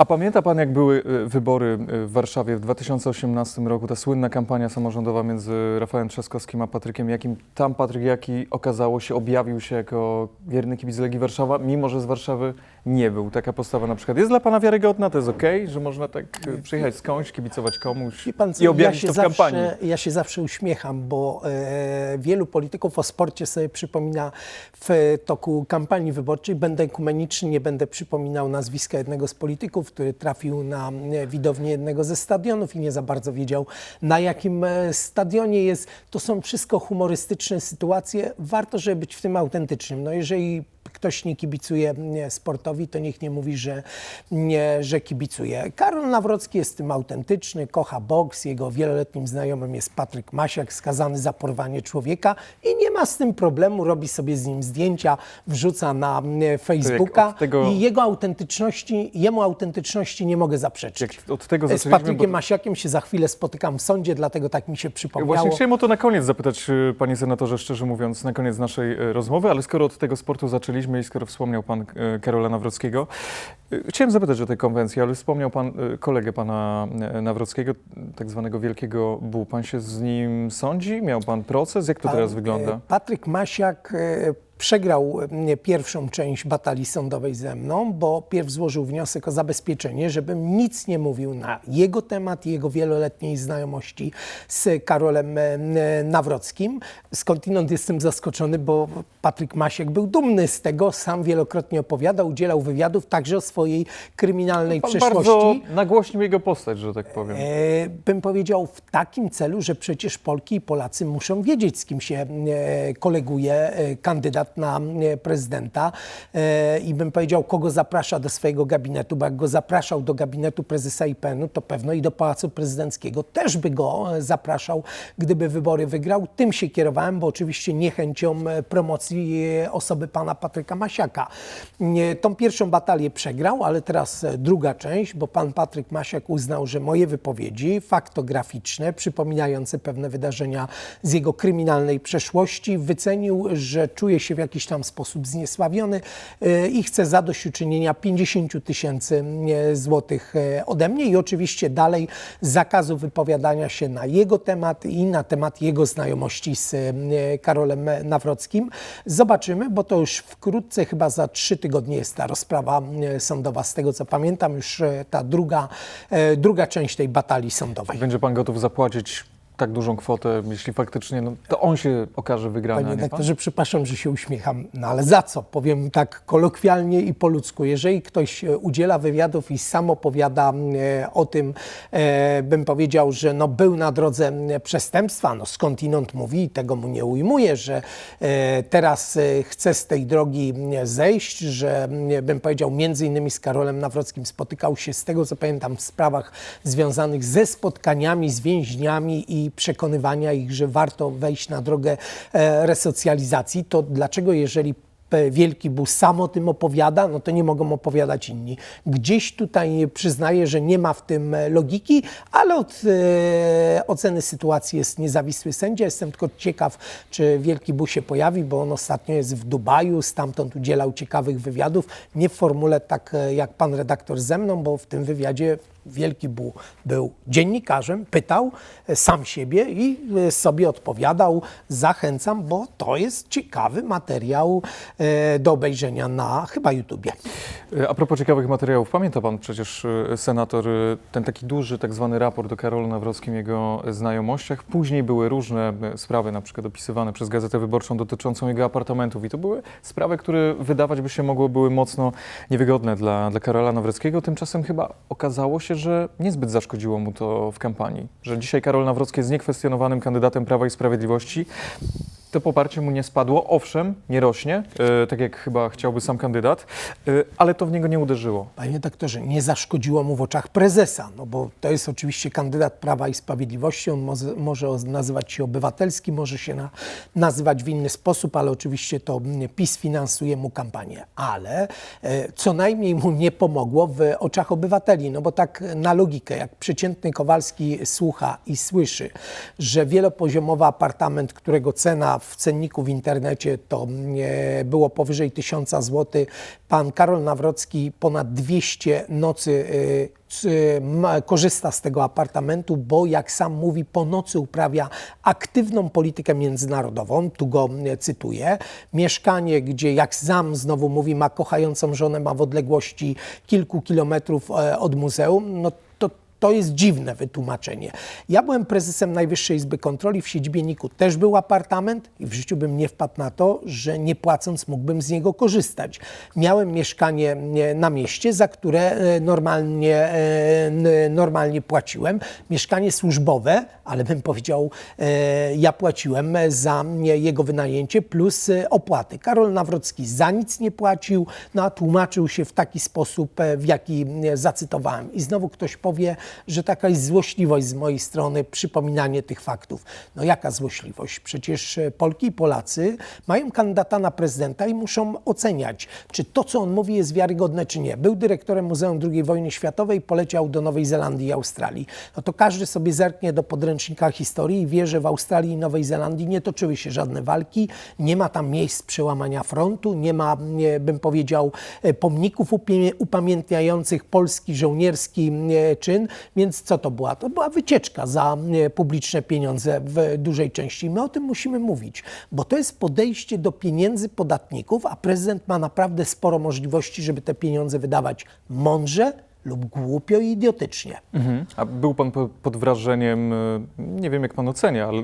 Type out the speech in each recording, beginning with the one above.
A pamięta pan, jak były y, wybory y, w Warszawie w 2018 roku, ta słynna kampania samorządowa między Rafałem Trzaskowskim a Patrykiem Jakim? Tam Patryk Jaki okazało się, objawił się jako wierny kibic Legii Warszawa, mimo że z Warszawy nie był. Taka postawa na przykład jest dla pana wiarygodna? To jest okej, że można tak y, przyjechać skądś, kibicować komuś Wie pan co, i objawić ja to w kampanii? zawsze, ja się zawsze uśmiecham, bo e, wielu polityków o sporcie sobie przypomina w toku kampanii wyborczej. Będę ekumeniczny, nie będę przypominał nazwiska jednego z polityków, który trafił na e, widownię jednego ze stadionów i nie za bardzo wiedział, na jakim e, stadionie jest. To są wszystko humorystyczne sytuacje. Warto, żeby być w tym autentycznym. No jeżeli ktoś nie kibicuje sportowi, to niech nie mówi, że, nie, że kibicuje. Karol Nawrocki jest tym autentyczny, kocha boks. Jego wieloletnim znajomym jest Patryk Masiak, skazany za porwanie człowieka i nie ma z tym problemu, robi sobie z nim zdjęcia, wrzuca na Facebooka tego- i jego autentyczności, jemu autentyczności nie mogę zaprzeczyć. Jak od tego Z Patrykiem bo- Masiakiem się za chwilę spotykam w sądzie, dlatego tak mi się przypomniało. Właśnie chciałem o to na koniec zapytać, y, panie senatorze, szczerze mówiąc, na koniec naszej y, rozmowy, ale skoro od tego sportu zaczęliśmy i skoro wspomniał pan y, Karola Nawrockiego, y, chciałem zapytać o tej konwencji, ale wspomniał pan y, kolegę pana Nawrockiego, tak zwanego Wielkiego Bu. Pan się z nim sądzi? Miał pan proces? Jak to teraz e, wygląda? Patryk Masiak e, przegrał e, pierwszą część batalii sądowej ze mną, bo pierw złożył wniosek o zabezpieczenie, żebym nic nie mówił na jego temat jego wieloletniej znajomości z Karolem e, Nawrockim. Skądinąd jestem zaskoczony, bo Patryk Masiak był dumny z tego, sam wielokrotnie opowiadał, udzielał wywiadów także o swojej kryminalnej Pan przeszłości. bardzo nagłośnił jego postać, że tak powiem. E, bym powiedział w takim celu, że przecież Polki i Polacy muszą wiedzieć, z kim się e, koleguje e, kandydat na e, prezydenta e, i bym powiedział, kogo zaprasza do swojego gabinetu, bo jak go zapraszał do gabinetu prezesa IPN-u, to pewno i do Pałacu Prezydenckiego też by go e, zapraszał, gdyby wybory wygrał. Tym się kierowałem, bo oczywiście niechęcią promocji osoby pana Patryka Masiaka. Tą pierwszą batalię przegrał, ale teraz druga część, bo pan Patryk Masiak uznał, że moje wypowiedzi faktograficzne, przypominające pewne wydarzenia z jego kryminalnej przeszłości, wycenił, że czuje się w jakiś tam sposób zniesławiony e, i chce zadośćuczynienia 50 tysięcy złotych e, ode mnie i oczywiście dalej zakazu wypowiadania się na jego temat i na temat jego znajomości z e, Karolem Nawrockim. Zobaczymy, bo to już wkrótce, chyba za trzy tygodnie jest ta rozprawa e, sądowa. Z tego co pamiętam, już ta druga, druga część tej batalii sądowej. Będzie pan gotów zapłacić tak dużą kwotę, jeśli faktycznie, no, to on się okaże wygrany, Panie redaktorze, przepraszam, że się uśmiecham, no ale za co? Powiem tak kolokwialnie i po ludzku. Jeżeli ktoś e, udziela wywiadów i sam opowiada e, o tym, e, bym powiedział, że no, był na drodze przestępstwa, no skądinąd mówi i tego mu nie ujmuje, że teraz chce z tej drogi zejść, że bym powiedział między innymi z Karolem Nawrockim spotykał się z tego, co pamiętam, w sprawach związanych ze spotkaniami z więźniami i przekonywania ich, że warto wejść na drogę e, resocjalizacji, to dlaczego jeżeli Wielki Bóg sam o tym opowiada, no to nie mogą opowiadać inni. Gdzieś tutaj przyznaję, że nie ma w tym e, logiki, ale od e, oceny sytuacji jest niezawisły sędzia. Jestem tylko ciekaw, czy Wielki Bóg się pojawi, bo on ostatnio jest w Dubaju, stamtąd udzielał ciekawych wywiadów. Nie w formule tak e, jak pan redaktor ze mną, bo w tym wywiadzie Wielki Bu był dziennikarzem, pytał e, sam siebie i e, sobie odpowiadał. Zachęcam, bo to jest ciekawy materiał e, do obejrzenia na chyba YouTubie. A propos ciekawych materiałów, pamięta pan przecież senator ten taki duży tak zwany raport o Karolu Nawrockim, jego znajomościach. Później były różne sprawy, na przykład opisywane przez Gazetę Wyborczą dotyczącą jego apartamentów i to były sprawy, które wydawać by się mogło były mocno niewygodne dla, dla Karola Nawrockiego. Tymczasem chyba okazało się, że niezbyt zaszkodziło mu to w kampanii, że dzisiaj Karol Nawrocki jest niekwestionowanym kandydatem Prawa i Sprawiedliwości. To poparcie mu nie spadło, owszem, nie rośnie, e, tak jak chyba chciałby sam kandydat, e, ale to w niego nie uderzyło. Panie doktorze, nie zaszkodziło mu w oczach prezesa, no bo to jest oczywiście kandydat Prawa i Sprawiedliwości, on może, może nazywać się obywatelski, może się na, nazywać w inny sposób, ale oczywiście to PiS finansuje mu kampanię. Ale e, co najmniej mu nie pomogło w oczach obywateli, no bo tak na logikę, jak przeciętny Kowalski słucha i słyszy, że wielopoziomowy apartament, którego cena w cenniku w internecie to e, było powyżej 1000 zł. Pan Karol Nawrocki ponad 200 nocy e, korzysta z tego apartamentu, bo jak sam mówi, po nocy uprawia aktywną politykę międzynarodową. Tu go e, cytuję. Mieszkanie, gdzie jak sam znowu mówi, ma kochającą żonę, ma w odległości kilku kilometrów od muzeum. No to jest dziwne wytłumaczenie. Ja byłem prezesem Najwyższej Izby Kontroli w siedzibie NIK-u. Też był apartament i w życiu bym nie wpadł na to, że nie płacąc mógłbym z niego korzystać. Miałem mieszkanie e, na mieście, za które e, normalnie, e, normalnie płaciłem. Mieszkanie służbowe, ale bym powiedział, ja płaciłem za jego wynajęcie plus opłaty. Karol Nawrocki za nic nie płacił, no a tłumaczył się w taki sposób, w jaki zacytowałem. I znowu ktoś powie, że taka jest złośliwość z mojej strony, przypominanie tych faktów. No jaka złośliwość? Przecież e, Polki i Polacy mają kandydata na prezydenta i muszą oceniać, czy to, co on mówi, jest wiarygodne, czy nie. Był dyrektorem Muzeum II wojny światowej, poleciał do Nowej Zelandii i Australii. No to każdy sobie zerknie do podręcznika historii i wie, że w Australii i Nowej Zelandii nie toczyły się żadne walki, nie ma tam miejsc przełamania frontu, nie ma, bym powiedział, e, pomników upamiętniających polski żołnierski e, czyn, więc co to była? To była wycieczka za e, publiczne pieniądze w dużej części. I my o tym musimy mówić, bo to jest podejście do pieniędzy podatników, a prezydent ma naprawdę sporo możliwości, żeby te pieniądze wydawać mądrze lub głupio i idiotycznie. Mhm. A był pan po- pod wrażeniem, y, nie wiem jak pan ocenia, ale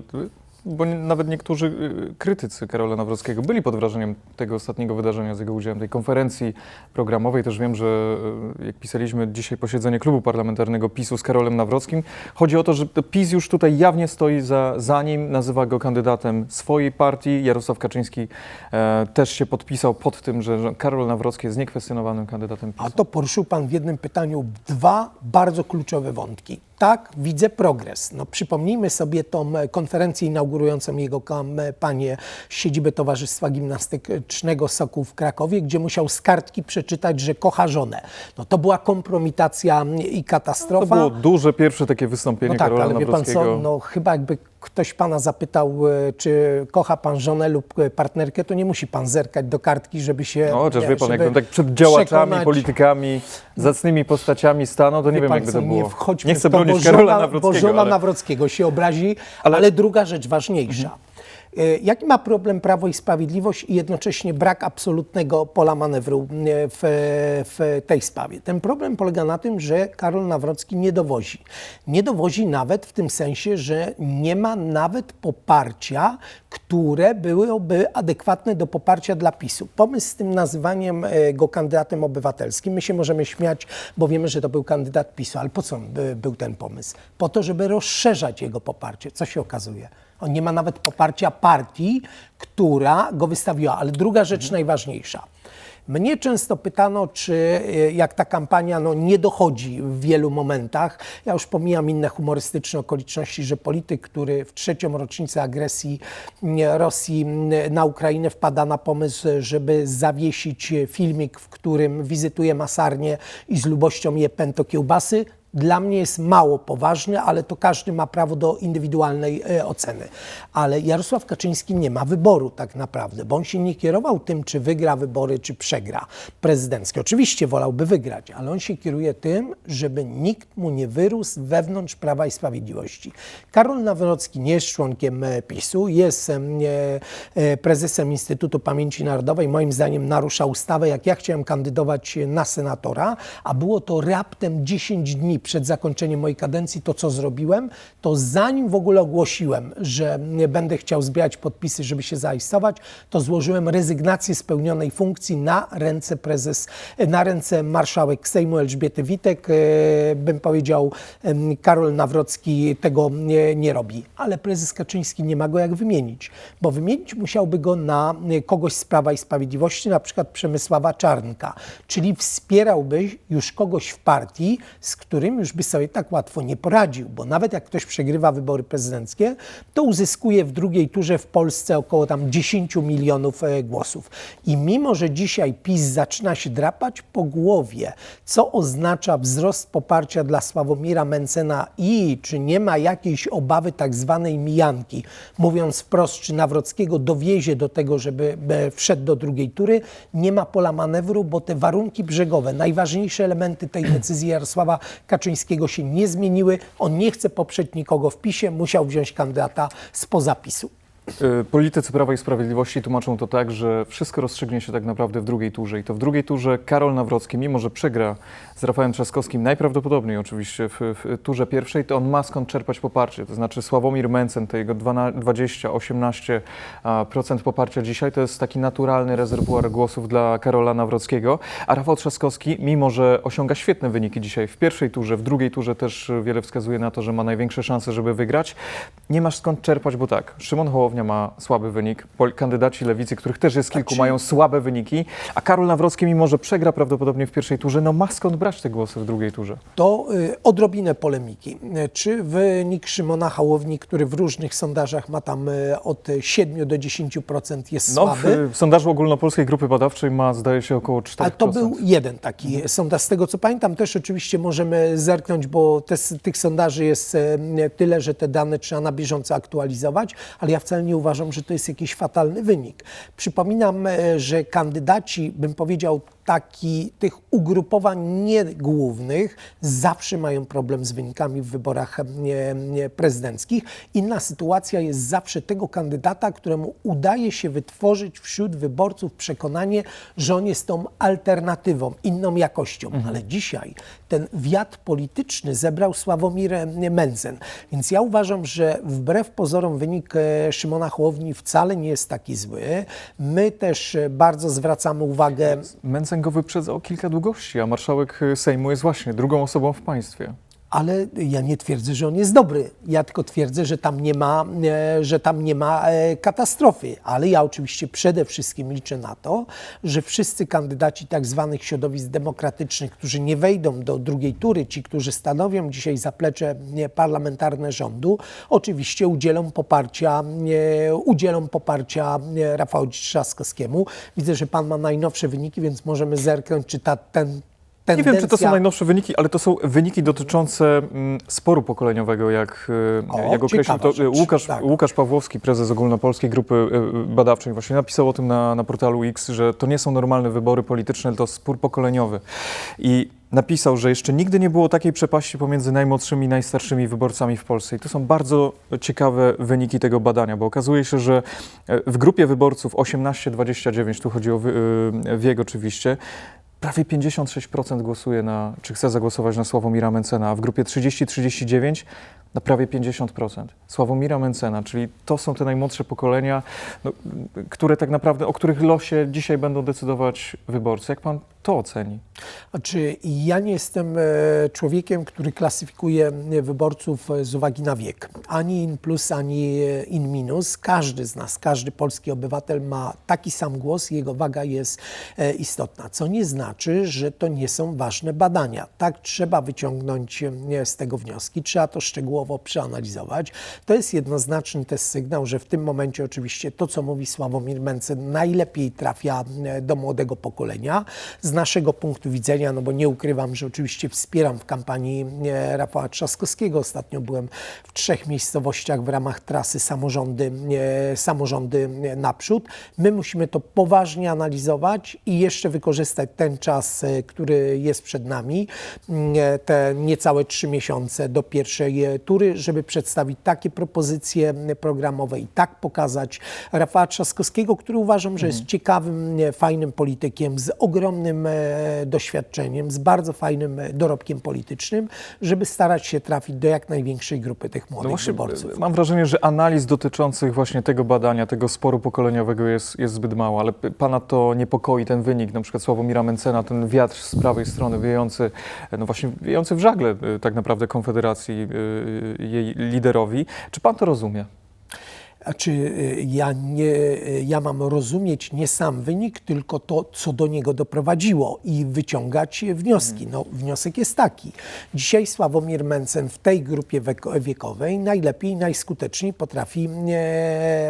bo nawet niektórzy y, krytycy Karola Nawrockiego byli pod wrażeniem tego ostatniego wydarzenia z jego udziałem, tej konferencji programowej. Też wiem, że y, jak pisaliśmy dzisiaj posiedzenie klubu parlamentarnego PiSu z Karolem Nawrockim, chodzi o to, że PiS już tutaj jawnie stoi za, za nim, nazywa go kandydatem swojej partii. Jarosław Kaczyński e, też się podpisał pod tym, że, że Karol Nawrocki jest niekwestionowanym kandydatem PiSu. A to poruszył Pan w jednym pytaniu dwa bardzo kluczowe wątki. Tak, widzę progres. No, przypomnijmy sobie tą konferencję inaugurującą jego kampanię z siedziby Towarzystwa Gimnastycznego Sokół w Krakowie, gdzie musiał z kartki przeczytać, że kocha żonę. No, to była kompromitacja i To katastrofa. było duże pierwsze takie wystąpienie No tak, Karola ale wie pan co, no chyba jakby ktoś pana zapytał, e, czy kocha pan żonę lub e, partnerkę, to nie musi pan zerkać do kartki, żeby się... No, chociaż wie pan, jakbym tak przed działaczami, przekonać- politykami, zacnymi postaciami stanął, to nie Wie wiem, pan jakby to było. Nie, wchodźmy nie w chcę to, bronić bo Karola Nawrockiego, Bo żona ale... Nawrockiego się obrazi, Ale- ale, druga rzecz ważniejsza. E, Jaki ma problem Prawo i Sprawiedliwość i jednocześnie brak absolutnego pola manewru e, w, w tej sprawie? Ten problem polega na tym, że Karol Nawrocki nie dowozi. Nie dowozi nawet w tym sensie, że nie ma nawet poparcia, które byłoby adekwatne do poparcia dla PiSu. Pomysł z tym nazywaniem e, go kandydatem obywatelskim, my się możemy śmiać, bo wiemy, że to był kandydat PiSu, ale po co by, był ten pomysł? Po to, żeby rozszerzać jego poparcie. Co się okazuje? On nie ma nawet poparcia partii, która go wystawiła. Ale druga rzecz najważniejsza. Mnie często pytano, czy y, jak ta kampania no, nie dochodzi w wielu momentach, ja już pomijam inne humorystyczne okoliczności, że polityk, który w trzecią rocznicę agresji Rosji na Ukrainę wpada na pomysł, żeby zawiesić filmik, w którym wizytuje masarnię i z lubością je pęto kiełbasy, dla mnie jest mało poważny, ale to każdy ma prawo do indywidualnej e, oceny. Ale Jarosław Kaczyński nie ma wyboru tak naprawdę, bo on się nie kierował tym, czy wygra wybory, czy przegra prezydenckie. Oczywiście wolałby wygrać, ale on się kieruje tym, żeby nikt mu nie wyrósł wewnątrz Prawa i Sprawiedliwości. Karol Nawrocki nie jest członkiem e, PiSu, jest e, prezesem Instytutu Pamięci Narodowej. Moim zdaniem narusza ustawę, jak ja chciałem kandydować na senatora, a było to raptem 10 dni przed zakończeniem mojej kadencji, to co zrobiłem, to zanim w ogóle ogłosiłem, że będę chciał zbierać podpisy, żeby się zarejestrować, to złożyłem rezygnację z pełnionej funkcji na ręce prezes, na ręce marszałek Sejmu Elżbiety Witek. E, Bym powiedział, Karol Nawrocki tego nie, nie robi, ale prezes Kaczyński nie ma go jak wymienić, bo wymienić musiałby go na kogoś z Prawa i Sprawiedliwości, na przykład Przemysława Czarnka, czyli wspierałby już kogoś w partii, z którym którym już by sobie tak łatwo nie poradził, bo nawet jak ktoś przegrywa wybory prezydenckie, to uzyskuje w drugiej turze w Polsce około tam 10 milionów e, głosów. I mimo, że dzisiaj PiS zaczyna się drapać po głowie, co oznacza wzrost poparcia dla Sławomira Mencena i czy nie ma jakiejś obawy tak zwanej mijanki, mówiąc wprost, czy Nawrockiego dowiezie do tego, żeby e, wszedł do drugiej tury, nie ma pola manewru, bo te warunki brzegowe, najważniejsze elementy tej decyzji Jarosława Kaczyńskiego się nie zmieniły. On nie chce poprzeć nikogo w PiSie, musiał wziąć kandydata spoza PiSu. Y, Politycy Prawa i Sprawiedliwości tłumaczą to tak, że wszystko rozstrzygnie się tak naprawdę w drugiej turze. I to w drugiej turze Karol Nawrocki, mimo że przegra z Rafałem Trzaskowskim, najprawdopodobniej oczywiście w, w turze pierwszej, to on ma skąd czerpać poparcie. To znaczy Sławomir Mencen, te jego 20-18% poparcia dzisiaj, to jest taki naturalny rezerwuar głosów dla Karola Nawrockiego. A Rafał Trzaskowski, mimo że osiąga świetne wyniki dzisiaj w pierwszej turze, w drugiej turze też wiele wskazuje na to, że ma największe szanse, żeby wygrać, nie masz skąd czerpać, bo tak, Szymon Hołownia ma słaby wynik, kandydaci lewicy, których też jest kilku, Znaczy- mają słabe wyniki, a Karol Nawrocki, mimo że przegra prawdopodobnie w pierwszej turze, no ma skąd brać te głosy w drugiej turze. To y, odrobinę polemiki. Y, Czy wynik Szymona Hołowni, który w różnych sondażach ma tam y, od 7 do 10% jest No, słaby? w, sondażu ogólnopolskiej grupy badawczej ma, zdaje się, około 4%. Ale to był jeden taki sondaż. Z tego co pamiętam, też oczywiście możemy zerknąć, bo te, tych sondaży jest e, tyle, że te dane trzeba na bieżąco aktualizować, ale ja wcale nie uważam, że to jest jakiś fatalny wynik. Przypominam, e, że kandydaci, bym powiedział, taki, tych ugrupowań niegłównych zawsze mają problem z wynikami w wyborach prezydenckich. Inna sytuacja jest zawsze tego kandydata, któremu udaje się wytworzyć wśród wyborców przekonanie, że on jest tą alternatywą, inną jakością. Ale dzisiaj ten wiatr polityczny zebrał Sławomir Mencen. Więc ja uważam, że wbrew pozorom wynik e, Szymona Hołowni wcale nie jest taki zły. My też e, bardzo zwracamy uwagę Mencen go wyprzedza o kilka długości, a marszałek Sejmu jest właśnie drugą osobą w państwie. Ale ja nie twierdzę, że on jest dobry. Ja tylko twierdzę, że tam nie ma, e, że tam nie ma e, katastrofy. Ale ja oczywiście przede wszystkim liczę na to, że wszyscy kandydaci tak zwanych środowisk demokratycznych, którzy nie wejdą do drugiej tury, ci, którzy stanowią dzisiaj zaplecze parlamentarne rządu, oczywiście udzielą poparcia, udzielą poparcia Rafałowi Trzaskowskiemu. Widzę, że pan ma najnowsze wyniki, więc możemy zerknąć, czy ta, ten Nie wiem, czy to są tendencja- najnowsze wyniki, ale to są wyniki dotyczące mm, sporu pokoleniowego, jak, y, O, jak określił to rzecz, y, Łukasz, tak. Łukasz Pawłowski, prezes ogólnopolskiej grupy y, badawczej, właśnie napisał o tym na, na portalu X, że to nie są normalne wybory polityczne, to spór pokoleniowy. I napisał, że jeszcze nigdy nie było takiej przepaści pomiędzy najmłodszymi i najstarszymi wyborcami w Polsce. I to są bardzo ciekawe wyniki tego badania, bo okazuje się, że e, w grupie wyborców 18-29, tu chodzi o wiek oczywiście, prawie 56% głosuje na, czy chce zagłosować na Sławomira Mencena, a w grupie 30-39 na prawie 50%. Sławomira Mencena, czyli to są te najmłodsze pokolenia, no, które tak naprawdę, o których losie dzisiaj będą decydować wyborcy. Jak pan to oceni? Znaczy, ja nie jestem e, człowiekiem, który klasyfikuje e, wyborców e, z uwagi na wiek. Ani in plus, ani in minus. Każdy z nas, każdy polski obywatel ma taki sam głos, jego waga jest istotna. Co nie znaczy, że to nie są ważne badania. Tak trzeba wyciągnąć z tego wnioski, trzeba to szczegółowo przeanalizować. To jest jednoznaczny też sygnał, że w tym momencie oczywiście to, co mówi Sławomir Mencen, najlepiej trafia e, do młodego pokolenia. Z naszego punktu widzenia, no bo nie ukrywam, że oczywiście wspieram w kampanii e, Rafała Trzaskowskiego. Ostatnio byłem w trzech miejscowościach w ramach trasy samorządy, e, samorządy naprzód. My musimy to poważnie analizować i jeszcze wykorzystać ten czas, który jest przed nami, m, e, te niecałe trzy miesiące do pierwszej e, tury, żeby przedstawić takie propozycje programowe i tak pokazać Rafała Trzaskowskiego, który uważam, że jest ciekawym, e, fajnym politykiem z ogromnym e, doświadczeniem, z bardzo fajnym e, dorobkiem politycznym, żeby starać się trafić do jak największej grupy tych młodych No właśnie, wyborców. mam wrażenie, że analiz dotyczących właśnie tego badania, tego sporu pokoleniowego jest, jest zbyt mało, ale pana to niepokoi ten wynik, na przykład Sławomira Mencena, ten wiatr z prawej strony wiejący, no właśnie wiejący w żagle tak naprawdę Konfederacji, jej liderowi. Czy pan to rozumie? Czy y, ja, nie, y, ja mam rozumieć nie sam wynik, tylko to, co do niego doprowadziło i wyciągać wnioski? No, wniosek jest taki. Dzisiaj Sławomir Mencen w tej grupie wiekowej najlepiej, najskuteczniej potrafi,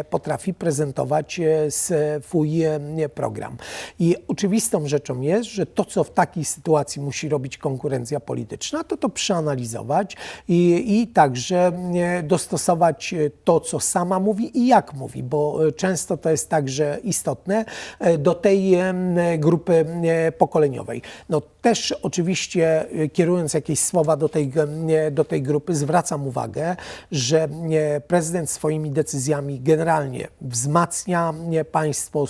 potrafi prezentować e, swój e, program. I oczywistą rzeczą jest, że to, co w takiej sytuacji musi robić konkurencja polityczna, to to przeanalizować i, i także dostosować e, to, co sama mówi i jak mówi, bo e, często to jest także istotne e, do tej em, grupy e, pokoleniowej. No też oczywiście e, kierując jakieś słowa do tej, e, do tej grupy zwracam uwagę, że e, prezydent swoimi decyzjami generalnie wzmacnia e, państwo,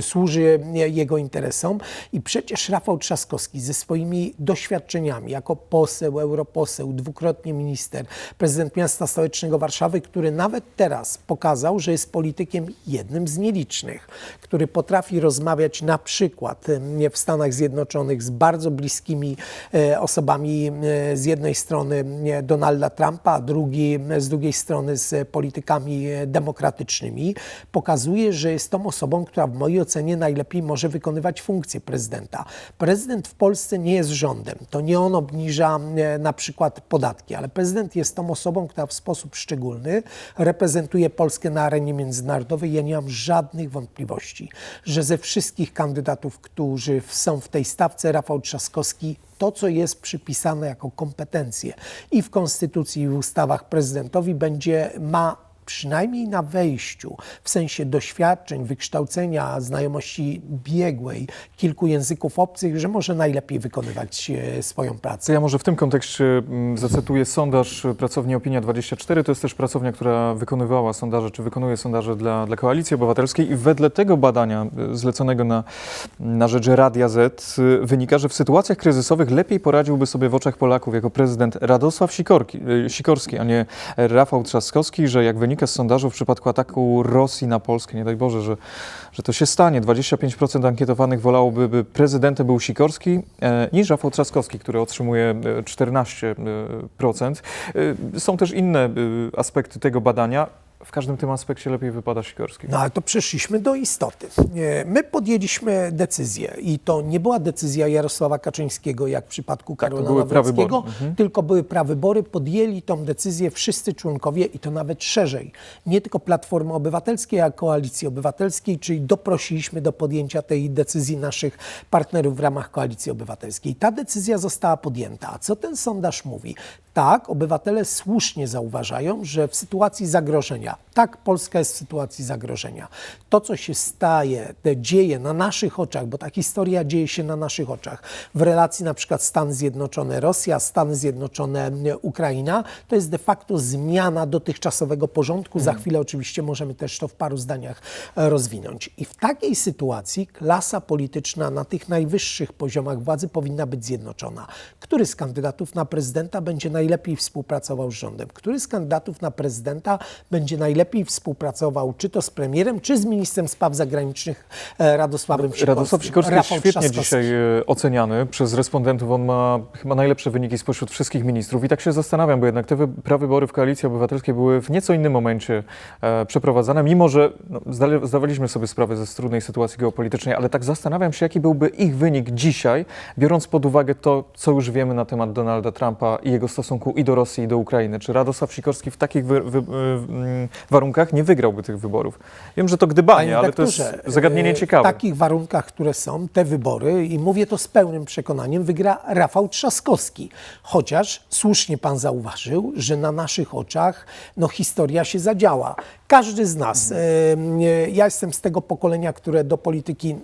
służy e, jego interesom i przecież Rafał Trzaskowski ze swoimi doświadczeniami jako poseł, europoseł, dwukrotnie minister, prezydent miasta stołecznego Warszawy, który nawet teraz pokazał, że jest politykiem jednym z nielicznych, który potrafi rozmawiać na przykład e, w Stanach Zjednoczonych z bardzo bliskimi e, osobami e, z jednej strony e, Donalda Trumpa, a drugi, z drugiej strony z politykami e, demokratycznymi, pokazuje, że jest tą osobą, która w mojej ocenie najlepiej może wykonywać funkcję prezydenta. Prezydent w Polsce nie jest rządem. To nie on obniża e, na przykład podatki, ale prezydent jest tą osobą, która w sposób szczególny reprezentuje Polskę na arenie międzynarodowej. Ja nie mam żadnych wątpliwości, że ze wszystkich kandydatów, którzy są w tej stawce, Rafał Trzaskowski to, co jest przypisane jako kompetencje i w Konstytucji, i w ustawach prezydentowi, będzie ma przynajmniej na wejściu, w sensie doświadczeń, wykształcenia, znajomości biegłej, kilku języków obcych, że może najlepiej wykonywać e, swoją pracę. Ja może w tym kontekście mm, zacytuję sondaż pracowni Opinia24. To jest też pracownia, która wykonywała sondaże, czy wykonuje sondaże dla, dla Koalicji Obywatelskiej i wedle tego badania y, zleconego na, na rzecz Radia Z wynika, że w sytuacjach kryzysowych lepiej poradziłby sobie w oczach Polaków jako prezydent Radosław Sikorki, Sikorski, a nie Rafał Trzaskowski, że jak wynika z sondażu w przypadku ataku Rosji na Polskę, nie daj Boże, że, że to się stanie, 25% ankietowanych wolałoby, by prezydentem był Sikorski e, niż Rafał Trzaskowski, który otrzymuje e, 14%. E, Są też inne e, aspekty tego badania. W każdym tym aspekcie lepiej wypada Sikorski. No ale to przeszliśmy do istoty. My podjęliśmy decyzję i to nie była decyzja Jarosława Kaczyńskiego, jak w przypadku Tak, Karola były Nawrockiego. Mhm. tylko były prawybory. Podjęli tą decyzję wszyscy członkowie i to nawet szerzej. Nie tylko Platformy Obywatelskiej, a Koalicji Obywatelskiej, czyli doprosiliśmy do podjęcia tej decyzji naszych partnerów w ramach Koalicji Obywatelskiej. Ta decyzja została podjęta. A co ten sondaż mówi? Tak, obywatele słusznie zauważają, że w sytuacji zagrożenia, tak, Polska jest w sytuacji zagrożenia. To, co się staje, te dzieje na naszych oczach, bo ta historia dzieje się na naszych oczach, w relacji na przykład Stany Zjednoczone Rosja, Stany Zjednoczone e, Ukraina, to jest de facto zmiana dotychczasowego porządku. Za chwilę oczywiście możemy też to w paru zdaniach e, rozwinąć. I w takiej sytuacji klasa polityczna na tych najwyższych poziomach władzy powinna być zjednoczona. Który z kandydatów na prezydenta będzie najlepiej współpracował z rządem? Który z kandydatów na prezydenta będzie najlepiej współpracował czy to z premierem, czy z ministrem spraw zagranicznych e, Radosławem Sikorskim? Radosław Sikorski jest świetnie Trzaskowski. dzisiaj e, oceniany przez respondentów. On ma chyba najlepsze wyniki spośród wszystkich ministrów. I tak się zastanawiam, bo jednak te wy- prawybory w Koalicji Obywatelskiej były w nieco innym momencie e, przeprowadzane, mimo że no, zdawaliśmy sobie sprawę ze trudnej sytuacji geopolitycznej, ale tak zastanawiam się, jaki byłby ich wynik dzisiaj, biorąc pod uwagę to, co już wiemy na temat Donalda Trumpa i jego stosunku i do Rosji, i do Ukrainy. Czy Radosław Sikorski w takich wy, wy, y, mm, warunkach nie wygrałby tych wyborów? Wiem, że to gdybanie, ale to jest zagadnienie e, ciekawe. W takich warunkach, które są, te wybory, i mówię to z pełnym przekonaniem, wygra Rafał Trzaskowski. Chociaż słusznie pan zauważył, że na naszych oczach no, historia się zadziała. Każdy z nas, e, ja jestem z tego pokolenia, które do polityki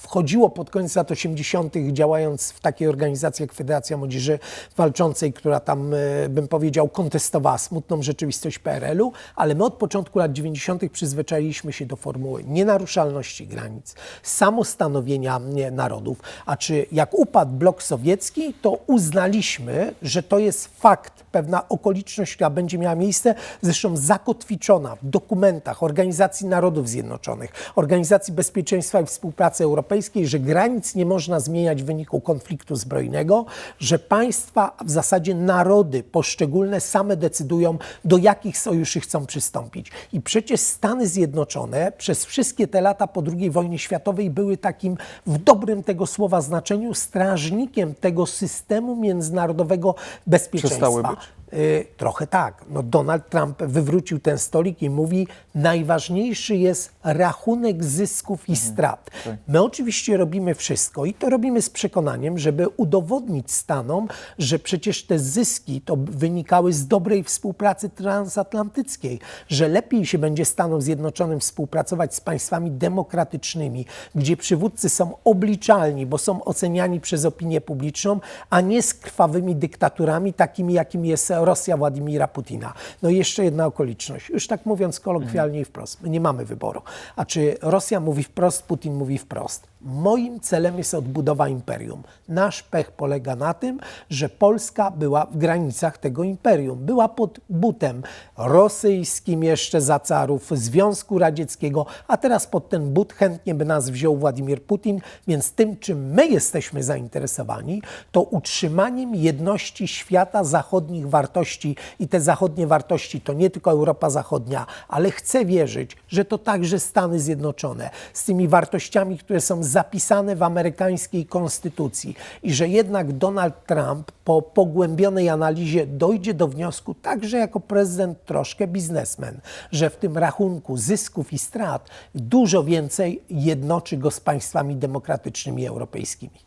wchodziło pod koniec lat 80., działając w takiej organizacji jak Federacja Młodzieży Walczącej, która tam, e, bym powiedział, kontestowała smutną rzeczywistość PRL-u, ale my od początku lat 90. przyzwyczailiśmy się do formuły nienaruszalności granic, samostanowienia narodów. A czy jak upadł blok sowiecki, to uznaliśmy, że to jest fakt, pewna okoliczność, która będzie miała miejsce, zresztą zakotwiczona w dokumentach dokumentach Organizacji Narodów Zjednoczonych, Organizacji Bezpieczeństwa i Współpracy Europejskiej, że granic nie można zmieniać w wyniku konfliktu zbrojnego, że państwa, w zasadzie narody poszczególne same decydują, do jakich sojuszy chcą przystąpić. I przecież Stany Zjednoczone przez wszystkie te lata po II wojnie światowej były takim w dobrym tego słowa znaczeniu strażnikiem tego systemu międzynarodowego bezpieczeństwa. Przestały być? Y, Trochę tak. No Donald Trump wywrócił ten stolik i mówi, najważniejszy jest rachunek zysków i strat. My oczywiście robimy wszystko i to robimy z przekonaniem, żeby udowodnić Stanom, że przecież te zyski to wynikały z dobrej współpracy transatlantyckiej, że lepiej się będzie Stanom Zjednoczonym współpracować z państwami demokratycznymi, gdzie przywódcy są obliczalni, bo są oceniani przez opinię publiczną, a nie z krwawymi dyktaturami, takimi jakim jest Rosja Władimira Putina. No i jeszcze jedna okoliczność, już tak mówiąc kolokwialnie i wprost, my nie mamy wyboru. A czy Rosja mówi wprost, Putin mówi wprost. Moim celem jest odbudowa imperium. Nasz pech polega na tym, że Polska była w granicach tego imperium. Była pod butem rosyjskim jeszcze za carów, Związku Radzieckiego, a teraz pod ten but chętnie by nas wziął Władimir Putin, więc tym, czym my jesteśmy zainteresowani, to utrzymaniem jedności świata zachodnich wartości i te zachodnie wartości to nie tylko Europa Zachodnia, ale chcę wierzyć, że to także Stany Zjednoczone z tymi wartościami, które są zapisane w amerykańskiej konstytucji i że jednak Donald Trump po pogłębionej analizie dojdzie do wniosku, także jako prezydent troszkę biznesmen, że w tym rachunku zysków i strat dużo więcej jednoczy go z państwami demokratycznymi europejskimi.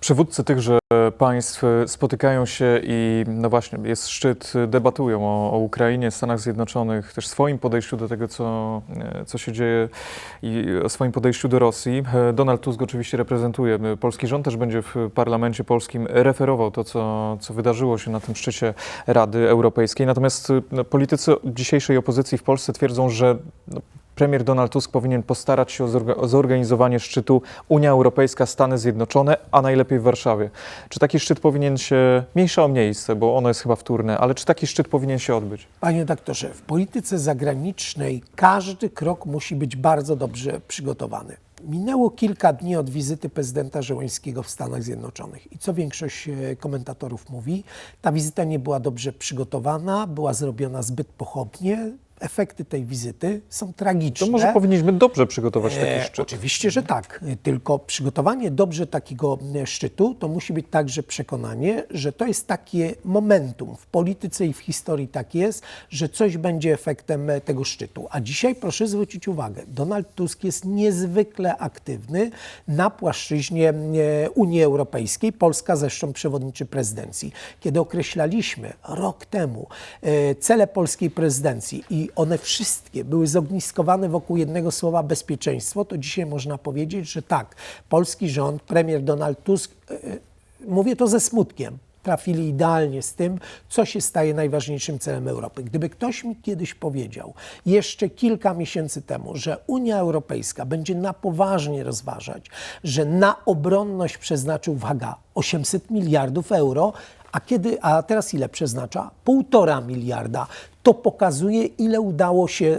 Przywódcy tychże państw spotykają się i no właśnie, jest szczyt, debatują o, o Ukrainie, Stanach Zjednoczonych, też swoim podejściu do tego, co, co się dzieje i o swoim podejściu do Rosji. Donald Tusk oczywiście reprezentuje polski rząd, też będzie w parlamencie polskim referował to, co, co wydarzyło się na tym szczycie Rady Europejskiej. Natomiast no, politycy dzisiejszej opozycji w Polsce twierdzą, że no, premier Donald Tusk powinien postarać się o zorga- o zorganizowanie szczytu Unia Europejska, Stany Zjednoczone, a najlepiej w Warszawie. Czy taki szczyt powinien się, mniejsza o miejsce, bo ono jest chyba wtórne, ale czy taki szczyt powinien się odbyć? Panie doktorze, w polityce zagranicznej każdy krok musi być bardzo dobrze przygotowany. Minęło kilka dni od wizyty prezydenta Żołańskiego w Stanach Zjednoczonych. I co większość e, komentatorów mówi, ta wizyta nie była dobrze przygotowana, była zrobiona zbyt pochopnie. Efekty tej wizyty są tragiczne. To może powinniśmy dobrze przygotować taki E, szczyt. Oczywiście, że tak. E, Tylko przygotowanie dobrze takiego e, szczytu to musi być także przekonanie, że to jest takie momentum. W polityce i w historii tak jest, że coś będzie efektem e, tego szczytu. A dzisiaj proszę zwrócić uwagę, Donald Tusk jest niezwykle aktywny na płaszczyźnie e, Unii Europejskiej. Polska zresztą przewodniczy prezydencji. Kiedy określaliśmy rok temu e, cele polskiej prezydencji i one wszystkie były zogniskowane wokół jednego słowa bezpieczeństwo, to dzisiaj można powiedzieć, że tak, polski rząd, premier Donald Tusk, e, e, mówię to ze smutkiem, trafili idealnie z tym, co się staje najważniejszym celem Europy. Gdyby ktoś mi kiedyś powiedział jeszcze kilka miesięcy temu, że Unia Europejska będzie na poważnie rozważać, że na obronność przeznaczy, uwaga, 800 miliardów euro, a, kiedy, a teraz ile przeznacza? Półtora miliarda. To pokazuje, ile udało, się,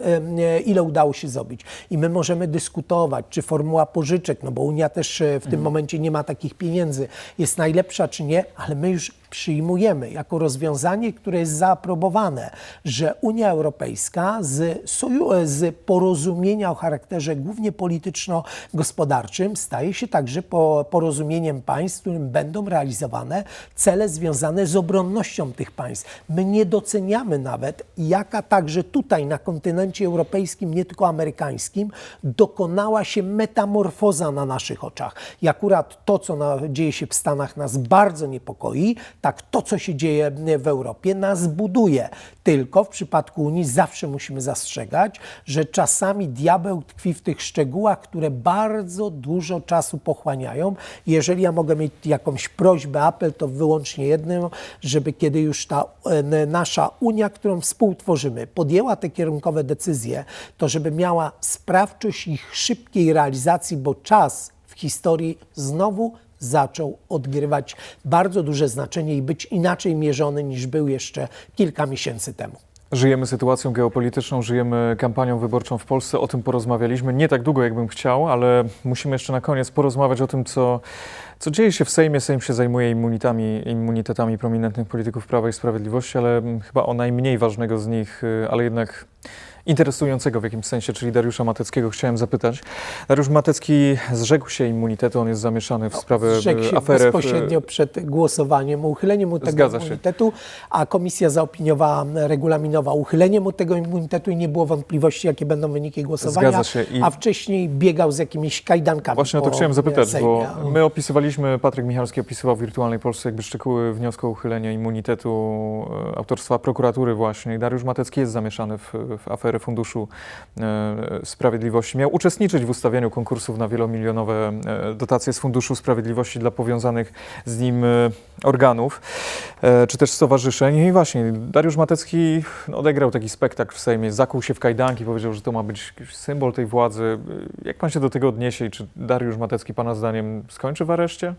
ile udało się zrobić. I my możemy dyskutować, czy formuła pożyczek, no bo Unia też e, w tym momencie nie ma takich pieniędzy, jest najlepsza czy nie, ale my już przyjmujemy jako rozwiązanie, które jest zaaprobowane, że Unia Europejska z, soju, e, z porozumienia o charakterze głównie polityczno-gospodarczym staje się także po, porozumieniem państw, w którym będą realizowane cele związane z obronnością tych państw. My nie doceniamy nawet, jaka także tutaj na kontynencie europejskim, nie tylko amerykańskim, dokonała się metamorfoza na naszych oczach. I akurat to, co na, dzieje się w Stanach, nas bardzo niepokoi, tak to, co się dzieje w Europie, nas buduje. Tylko w przypadku Unii zawsze musimy zastrzegać, że czasami diabeł tkwi w tych szczegółach, które bardzo dużo czasu pochłaniają. Jeżeli ja mogę mieć jakąś prośbę, apel, to wyłącznie jedną, żeby kiedy już ta e, nasza Unia, którą współtworzymy, podjęła te kierunkowe decyzje, to żeby miała sprawczość ich szybkiej realizacji, bo czas w historii znowu zaczął odgrywać bardzo duże znaczenie i być inaczej mierzony niż był jeszcze kilka miesięcy temu. Żyjemy sytuacją geopolityczną, żyjemy kampanią wyborczą w Polsce. O tym porozmawialiśmy. Nie tak długo, jakbym chciał, ale musimy jeszcze na koniec porozmawiać o tym, co, co dzieje się w Sejmie. Sejm się zajmuje immunitami, immunitetami prominentnych polityków Prawa i Sprawiedliwości, ale chyba o najmniej ważnego z nich, y, ale jednak interesującego w jakimś sensie, czyli Dariusza Mateckiego, chciałem zapytać. Dariusz Matecki zrzekł się immunitetu, on jest zamieszany w sprawę Zrzekł y, się aferę. w- bezpośrednio przed głosowaniem o uchyleniu mu tego immunitetu, a komisja zaopiniowała regulaminowa uchylenie mu tego immunitetu i nie było wątpliwości, jakie będą wyniki głosowania, Zgadza się i- a wcześniej biegał z jakimiś kajdankami Właśnie o to chciałem zapytać, Sejmie. bo my opisywaliśmy, Patryk Michalski opisywał w Wirtualnej Polsce jakby szczegóły wniosku o uchylenie immunitetu e, autorstwa prokuratury właśnie. Dariusz Matecki jest zamieszany w, w aferę Funduszu e, Sprawiedliwości. Miał uczestniczyć w ustawianiu konkursów na wielomilionowe e, dotacje z Funduszu Sprawiedliwości dla powiązanych z nim e, organów czy też stowarzyszeń. I właśnie Dariusz Matecki no, odegrał taki spektakl w Sejmie, zakuł się w kajdanki, powiedział, że to ma być symbol tej władzy. Jak pan się do tego odniesie i czy Dariusz Matecki pana zdaniem skończy w areszcie?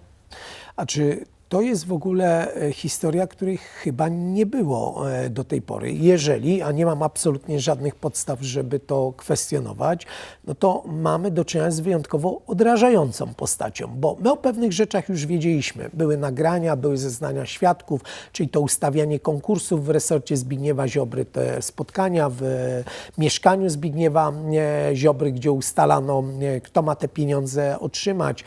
A czy to jest w ogóle e, historia, której chyba nie było e, do tej pory. Jeżeli, a nie mam absolutnie żadnych podstaw, żeby to kwestionować, no to mamy do czynienia z wyjątkowo odrażającą postacią, bo my o pewnych rzeczach już wiedzieliśmy. Były nagrania, były zeznania świadków, czyli to ustawianie konkursów w resorcie Zbigniewa Ziobry, te spotkania w e, mieszkaniu Zbigniewa Ziobry, gdzie ustalano, kto ma te pieniądze otrzymać,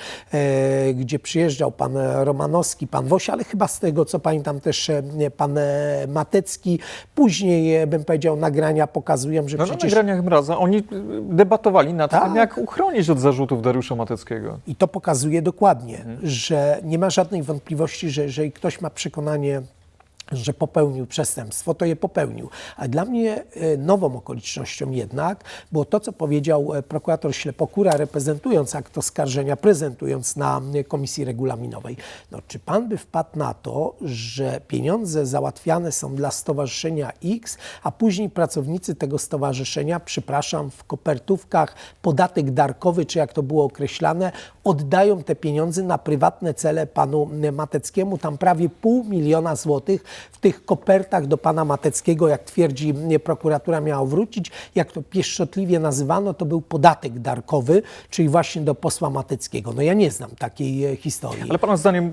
gdzie przyjeżdżał pan Romanowski, pan Woś, ale chyba z tego, co pamiętam też e, pan e, Matecki. Później, e, bym powiedział, nagrania pokazują, że No, na przecież... nagraniach Mraza oni debatowali nad Tak. tym, jak uchronić od zarzutów Dariusza Mateckiego. I to pokazuje dokładnie, że nie ma żadnej wątpliwości, że jeżeli ktoś ma przekonanie, że popełnił przestępstwo, to je popełnił. A dla mnie e, nową okolicznością jednak było to, co powiedział e, prokurator Ślepokura, reprezentując akt oskarżenia, prezentując na e, komisji regulaminowej. No, czy pan by wpadł na to, że pieniądze załatwiane są dla Stowarzyszenia X, a później pracownicy tego stowarzyszenia, przepraszam, w kopertówkach podatek darkowy, czy jak to było określane, oddają te pieniądze na prywatne cele panu Mateckiemu. Tam prawie pół miliona złotych w tych kopertach do pana Mateckiego, jak twierdzi prokuratura, miało wrócić. Jak to pieszczotliwie nazywano, to był podatek darkowy, czyli właśnie do posła Mateckiego. No ja nie znam takiej e, historii. Ale pana zdaniem,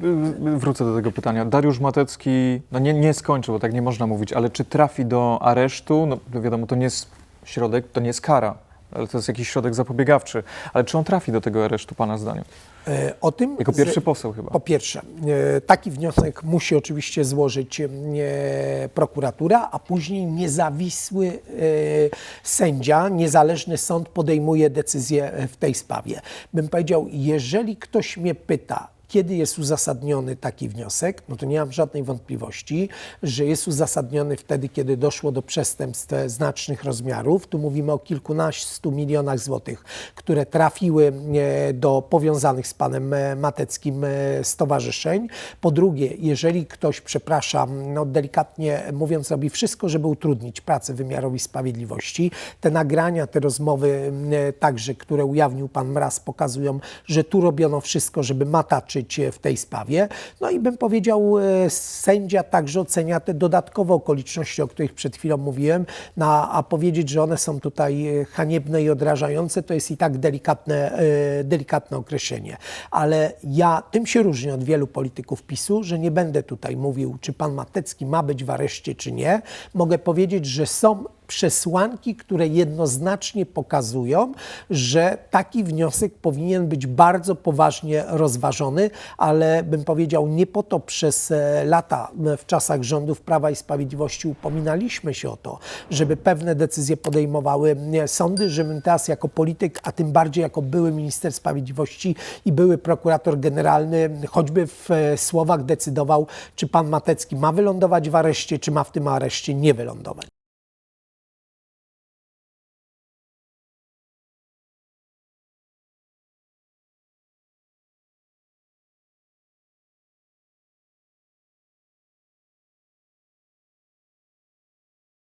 y, y, wrócę do tego pytania, Dariusz Matecki, no nie, nie skończył, bo tak nie można mówić, ale czy trafi do aresztu? No wiadomo, to nie jest środek, to nie jest kara, ale to jest jakiś środek zapobiegawczy. Ale czy on trafi do tego aresztu, pana zdaniem? E, O tym Jako pierwszy poseł chyba. Po pierwsze, e, taki wniosek musi oczywiście złożyć e, prokuratura, a później niezawisły sędzia, niezależny sąd podejmuje decyzję w tej sprawie. Bym powiedział, jeżeli ktoś mnie pyta, kiedy jest uzasadniony taki wniosek, no to nie mam żadnej wątpliwości, że jest uzasadniony wtedy, kiedy doszło do przestępstw znacznych rozmiarów. Tu mówimy o kilkunastu milionach złotych, które trafiły e, do powiązanych z panem e, Mateckim e, stowarzyszeń. Po drugie, jeżeli ktoś, przepraszam, no delikatnie mówiąc, robi wszystko, żeby utrudnić pracę wymiarowi sprawiedliwości, te nagrania, te rozmowy także, które ujawnił pan Mraz, pokazują, że tu robiono wszystko, żeby mataczyć e, w tej sprawie. No i bym powiedział, e, sędzia także ocenia te dodatkowe okoliczności, o których przed chwilą mówiłem, a powiedzieć, że one są tutaj e, haniebne i odrażające, to jest i tak delikatne, delikatne określenie. Ale ja tym się różnię od wielu polityków PiSu, że nie będę tutaj mówił, czy pan Matecki ma być w areszcie, czy nie. Mogę powiedzieć, że są przesłanki, które jednoznacznie pokazują, że taki wniosek powinien być bardzo poważnie rozważony, ale bym powiedział, nie po to przez e, lata w czasach rządów Prawa i Sprawiedliwości upominaliśmy się o to, żeby pewne decyzje podejmowały m, sądy, żebym teraz jako polityk, a tym bardziej jako były minister sprawiedliwości i były prokurator generalny, choćby w e, słowach decydował, czy pan Matecki ma wylądować w areszcie, czy ma w tym areszcie nie wylądować.